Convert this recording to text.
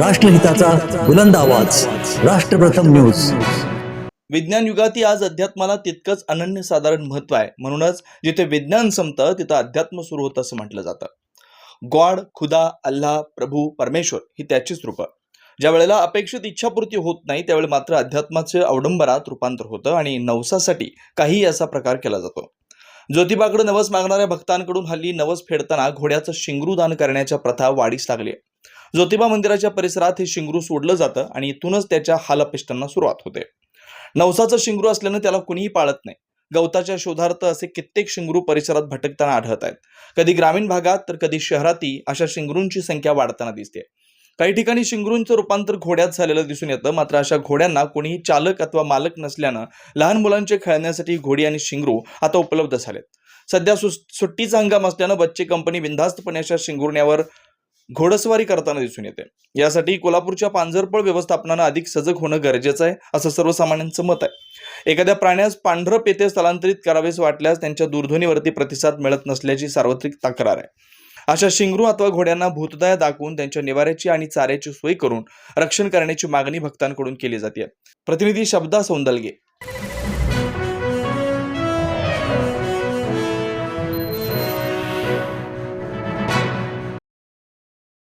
राष्ट्रहिताचा बुलंद आवाज. राष्ट्रप्रथम न्यूज. विज्ञान युगातही आज अध्यात्माला तितकंच अनन्यसाधारण महत्त्व आहे. म्हणूनच जिथे विज्ञान संपतं तिथं अध्यात्म सुरू होतं असं म्हटलं जातं. गॉड खुदा अल्लाह प्रभू परमेश्वर ही त्याचीच रूपं. ज्या वेळेला अपेक्षित इच्छापूर्ती होत नाही त्यावेळी मात्र अध्यात्माचे अवडंबरात रूपांतर होतं आणि नवसासाठी काही असा प्रकार केला जातो. ज्योतिबाकडे नवस मागणाऱ्या भक्तांकडून हल्ली नवस फेडताना घोड्याचं शिंगरू दान करण्याच्या प्रथा वाढीस लागली आहे. ज्योतिबा मंदिराच्या परिसरात हे शिंगरू सोडलं जातं आणि इथूनच त्याच्या हालअपेष्टांना सुरुवात होते. नवसाचं शिंगरू असल्यानं त्याला कुणीही पाळत नाही. गवताच्या शोधार्थ असे कित्येक शिंगरू परिसरात भटकताना आढळत आहेत. कधी ग्रामीण भागात तर कधी शहरातही अशा शिंगरूंची संख्या वाढताना दिसते. काही ठिकाणी शिंगरूंचं रूपांतर घोड्यात झालेलं दिसून येतं. मात्र अशा घोड्यांना कोणीही चालक अथवा मालक नसल्यानं लहान मुलांचे खेळण्यासाठी घोडी आणि शिंगरू आता उपलब्ध झालेत. सध्या सु सुट्टीचा हंगाम असल्यानं बच्चे कंपनी बिनधास्तपणे अशा शिंगुरण्यावर घोडस्वारी करताना दिसून येते. यासाठी कोल्हापूरच्या पांझरपळ व्यवस्थापनानं अधिक सजग होणं गरजेचं आहे असं सर्वसामान्यांचं मत आहे. एखाद्या प्राण्यास पांढरं पेते स्थलांतरित करावेस वाटल्यास त्यांच्या दूरध्वनीवरती प्रतिसाद मिळत नसल्याची सार्वत्रिक तक्रार आहे. अशा शिंगरू अथवा घोड्यांना भूतदया दाखवून त्यांच्या निवाऱ्याची आणि चाऱ्याची सोय करून रक्षण करण्याची मागणी भक्तांकडून केली जाते. प्रतिनिधी शब्दा सौंदलगे.